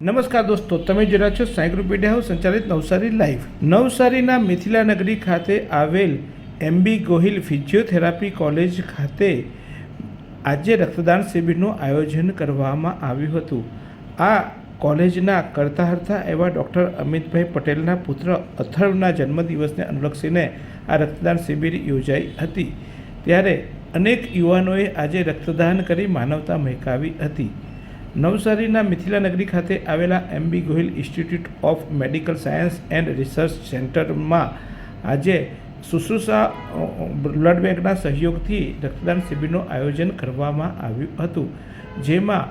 નમસ્કાર દોસ્તો, તમે જોડા છો સાયગ્રુપ મીડિયા હાઉસ સંચાલિત નવસારી લાઈવ. નવસારીના મિથિલા નગરી ખાતે આવેલ એમબી ગોહિલ ફિઝિયોથેરાપી કોલેજ ખાતે આજે રક્તદાન શિબિરનું આયોજન કરવામાં આવ્યું હતું. આ કોલેજના કરતા હરતા એવા ડૉક્ટર અમિતભાઈ પટેલના પુત્ર અથર્વના જન્મદિવસને અનુલક્ષીને આ રક્તદાન શિબિર યોજાઈ હતી. ત્યારે અનેક યુવાનોએ આજે રક્તદાન કરી માનવતા મહેકાવી હતી. નવસારીના મિથિલા નગરી ખાતે આવેલા MB Gohil institute of medical science and research સેન્ટરમાં આજે શુશ્રુષા બ્લડ બેંકના સહયોગથી રક્તદાન શિબિરનું આયોજન કરવામાં આવ્યું હતું, જેમાં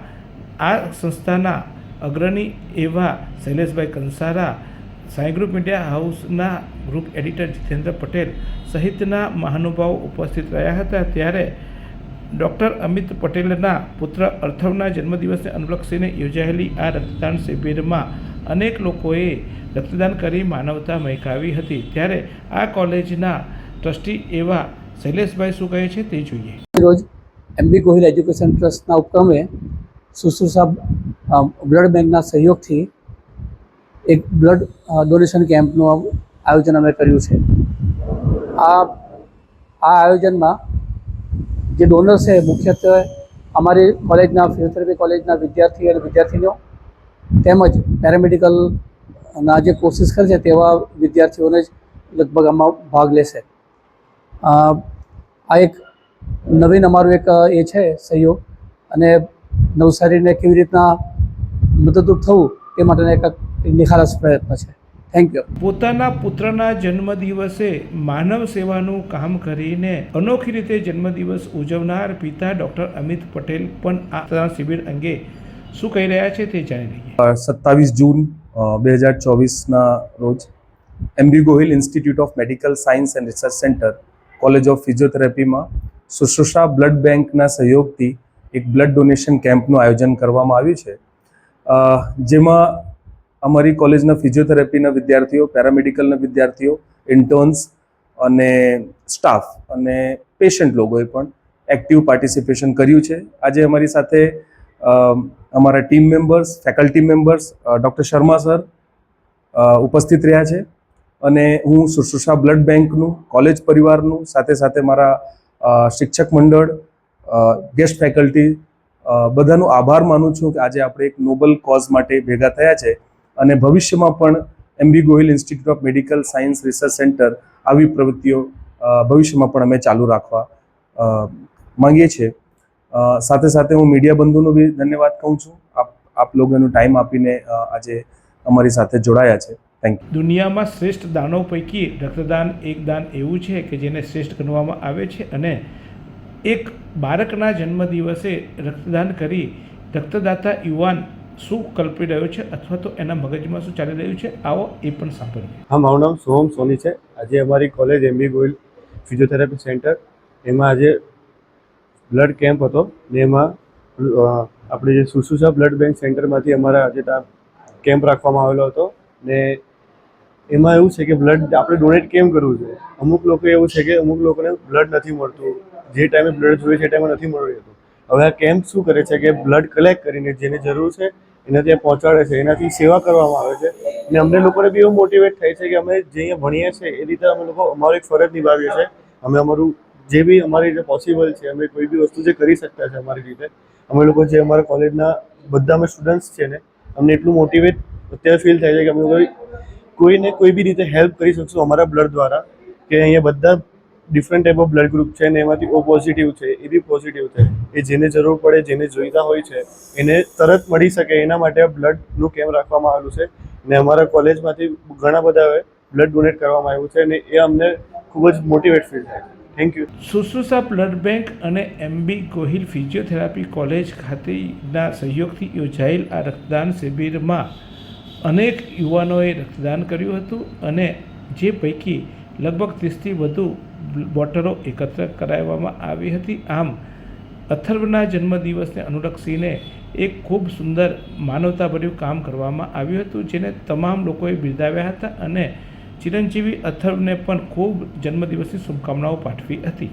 આ સંસ્થાના અગ્રણી એવા શૈલેષભાઈ કંસારા, સાઈ ગ્રુપ મીડિયા હાઉસના ગ્રુપ એડિટર જીતેન્દ્ર પટેલ સહિતના મહાનુભાવો ઉપસ્થિત રહ્યા હતા. ત્યારે ડૉક્ટર અમિત પટેલના પુત્ર અર્થવના જન્મદિવસને અનુલક્ષીને યોજાયેલી આ રક્તદાન શિબિરમાં અનેક લોકોએ રક્તદાન કરી માનવતા મહેકાવી હતી. ત્યારે આ કોલેજના ટ્રસ્ટી એવા શૈલેષભાઈ શું કહે છે તે જોઈએ. રોજ એમબી ગોહિલ એજ્યુકેશન ટ્રસ્ટના ઉપક્રમે શુશ્રુષા બ્લડ બેંકના સહયોગથી એક બ્લડ ડોનેશન કેમ્પનું આયોજન અમે કર્યું છે. આ આ આયોજનમાં જે ડોનર છે, મુખ્યત્વે અમારી કોલેજના ફિઝિયોથેરાપી કોલેજના વિદ્યાર્થી અને વિદ્યાર્થીનીઓ તેમજ પેરામેડિકલના જે કોર્સિસ કરે છે, તેવા વિદ્યાર્થીઓને જ લગભગ આમાં ભાગ લેશે. આ એક નવીન અમારું એક, એ છે સહયોગ અને નવસારીને કેવી રીતના મદદરૂપ થવું એ માટેનો એક નિખાલસ પ્રયત્ન છે. થેન્ક યુ પોતાના પુત્રના જન્મદિવસે માનવ સેવાનું કામ કરીને અનોખી રીતે જન્મદિવસ ઉજવનાર પિતા ડૉક્ટર અમિત પટેલ પણ આ શિબિર અંગે શું કહી રહ્યા છે તે જાણી લઈએ. સત્તાવીસ જૂન બે હજાર ચોવીસના રોજ MB Gohil institute of medical science and research centre college of ફિઝિયોથેરાપીમાં Shushrusha blood બેંકના સહયોગથી એક બ્લડ ડોનેશન કેમ્પનું આયોજન કરવામાં આવ્યું છે. જેમાં અમારી કોલેજના ફિઝિયોથેરાપીના વિદ્યાર્થીઓ પેરામેડિકલના વિદ્યાર્થીઓ ઇન્ટર્ન્સ અને સ્ટાફ અને પેશન્ટ લોકોએ પણ એક્ટિવ પાર્ટિસિપેશન કર્યું છે. આજે અમારી સાથે અમારા team members faculty members doctor Sharma sir ઉપસ્થિત રહ્યા છે. અને હું શુશ્રુષા બ્લડ બેંકનું કોલેજ પરિવારનું, સાથે સાથે મારા શિક્ષક મંડળ ગેસ્ટ ફેકલ્ટી બધાનો આભાર માનું છું કે આજે આપણે એક નોબલ કોઝ માટે ભેગા થયા છે. અને ભવિષ્યમાં પણ MB Gohil institute of medical science research centre આવી પ્રવૃત્તિઓ ભવિષ્યમાં પણ અમે ચાલુ રાખવા માંગીએ છીએ. સાથે સાથે હું મીડિયા બંધુનો બી ધન્યવાદ કહું છું. આપ આપ લોકોનો ટાઈમ આપીને આજે અમારી સાથે જોડાયા છે. થેન્ક યુ દુનિયામાં શ્રેષ્ઠ દાનો પૈકી રક્તદાન એક દાન એવું છે કે જેને શ્રેષ્ઠ ગણવામાં આવે છે અને એક બાળકના જન્મદિવસે રક્તદાન કરી રક્તદાતા યુવાન શું કલ્પી રહ્યો છે અથવા તો એના મગજમાં શું ચાલી રહ્યું છે? આવો એ પણ સાંભળીએ. હા, મારું નામ સોહમ સોની છે. આજે અમારી college MB Goyal physiotherapy centre એમાં આજે બ્લડ કેમ્પ હતો ને એમાં આપણે જે સુસુસા બ્લડ બેંક સેન્ટરમાંથી અમારા આજે કેમ્પ રાખવામાં આવેલો હતો. ને એમાં એવું છે કે બ્લડ આપણે ડોનેટ કેમ કરવું જોઈએ? અમુક લોકો એવું છે કે અમુક લોકોને બ્લડ નથી મળતું. જે ટાઈમે બ્લડ જોઈએ છે એ ટાઈમે નથી મળી રહેતું હવે આ કેમ્પ શું કરે છે કે બ્લડ કલેક્ટ કરીને જેને જરૂર છે, એને ત્યાં પહોંચાડે છે, એનાથી સેવા કરવામાં આવે છે. અને અમને લોકોને બી એવું મોટિવેટ થાય છે કે અમે જે અહીંયા ભણીએ છીએ, એ રીતે અમે લોકો અમારી ફરજ નિભાવીએ છીએ. અમે અમારું જે બી અમારી રીતે પોસિબલ છે, અમે કોઈ બી વસ્તુ જે કરી શકતા છે અમારી રીતે, અમે લોકો જે અમારા કોલેજના બધા અમે સ્ટુડન્ટ્સ છે ને, અમને એટલું મોટિવેટ અત્યારે ફીલ થાય છે કે અમે લોકો કોઈને કોઈ બી રીતે હેલ્પ કરી શકશું અમારા બ્લડ દ્વારા, કે અહીંયા બધા different type of blood group છે ને એમાંથી ઓ પોઝિટિવ છે, એ બી પોઝિટિવ છે. એ જેને જરૂર પડે, જેને જોઈતા હોય છે, એને તરત મળી શકે. એના માટે આ બ્લડનું કેમ્પ રાખવામાં આવેલું છે. ને અમારા કોલેજમાંથી ઘણા બધાએ બ્લડ ડોનેટ કરવામાં આવ્યું છે અને એ અમને ખૂબ જ મોટિવેટ ફીલ થાય thank you Shushrusha blood bank અને એમબી ગોહિલ ફિઝિયોથેરાપી કોલેજ ખાતેના સહયોગથી યોજાયેલ આ રક્તદાન શિબિરમાં અનેક યુવાનોએ રક્તદાન કર્યું હતું અને જે પૈકી લગભગ ત્રીસથી વધુ બોટલો એકત્ર કરાવવામાં આવી હતી. આમ અથર્વના જન્મદિવસને અનુલક્ષીને એક ખૂબ સુંદર માનવતાભર્યું કામ કરવામાં આવ્યું હતું, જેને તમામ લોકોએ બિરદાવ્યા હતા અને ચિરંજીવી અથર્વને પણ ખૂબ જન્મદિવસની શુભકામનાઓ પાઠવી હતી.